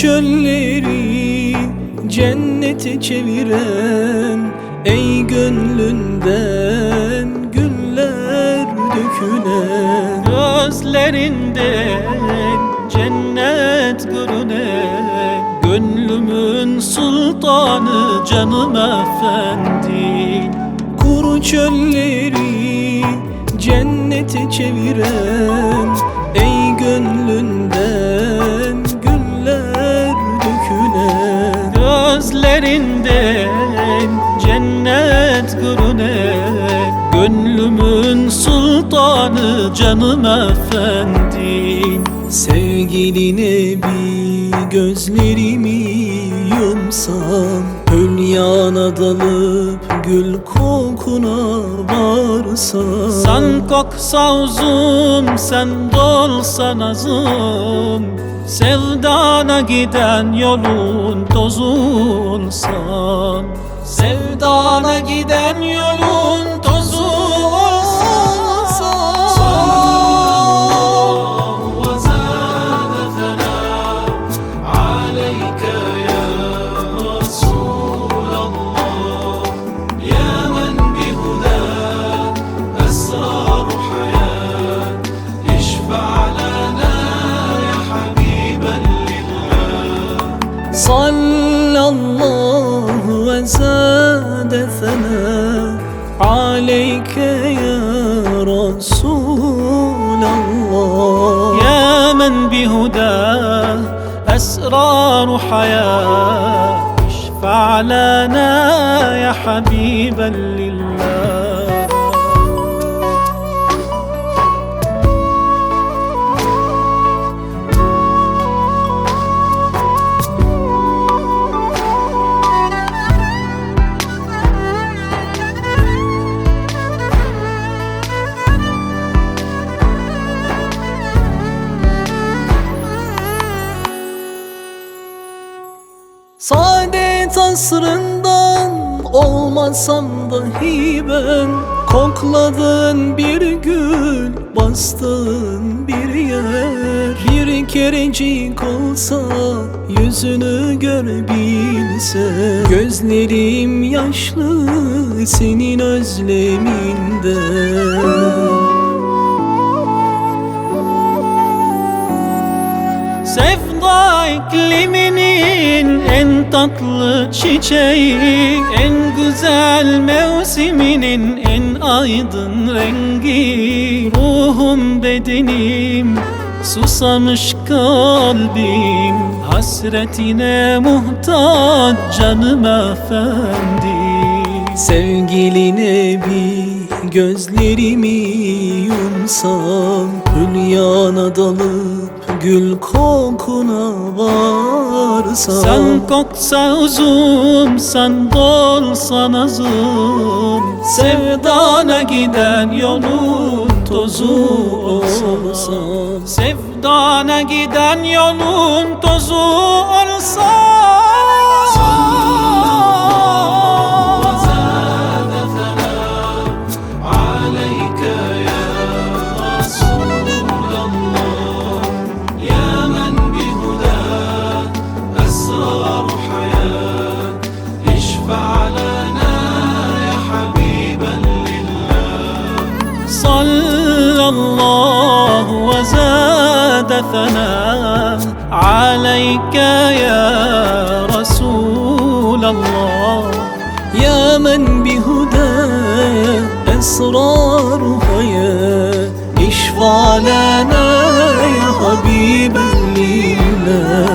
çölleri cennete çeviren Ey gönlünden güller dökülen. Gözlerinden cennet görünen Gönlümün sultanı canım efendi. Kuru çölleri cennete çeviren Ey gönlünden Gönlümün sultanı canım efendi. Sevgiline bir gözlerimi yumsam Hülyana dalıp gül kokuna varsam Sen koksa uzun, sen dolsan azım. Sevdana giden yolun tozu olsam Sevdana giden yolun صلى الله وزاد ثناء عليك يا رسول الله. يا من بهداه أسرار حياة اشفع لنا يا حبيبا لله. Saadet asrından olmasam dahi ben Kokladığın bir gül, bastığın bir yer. Bir kerecik olsa yüzünü görebilse Gözlerim yaşlı senin özleminden ikliminin en tatlı çiçeği En güzel mevsiminin en aydın rengi. Ruhum bedenim susamış kalbim Hasretine muhtaç canım efendi. Sevgiline bir gözlerimi yumsam Hülyana dalıp gül kokuna varsam Sen koksa uzun, sen dolsan azım Sevdana giden yolun tozu olsam Sevdana giden yolun tozu جعلنا يا حبيبا لله. صلى الله وزاد ثناء عليك يا رسول الله. يا من بهدى أسرار حياة اشفع لنا يا حبيبا لله.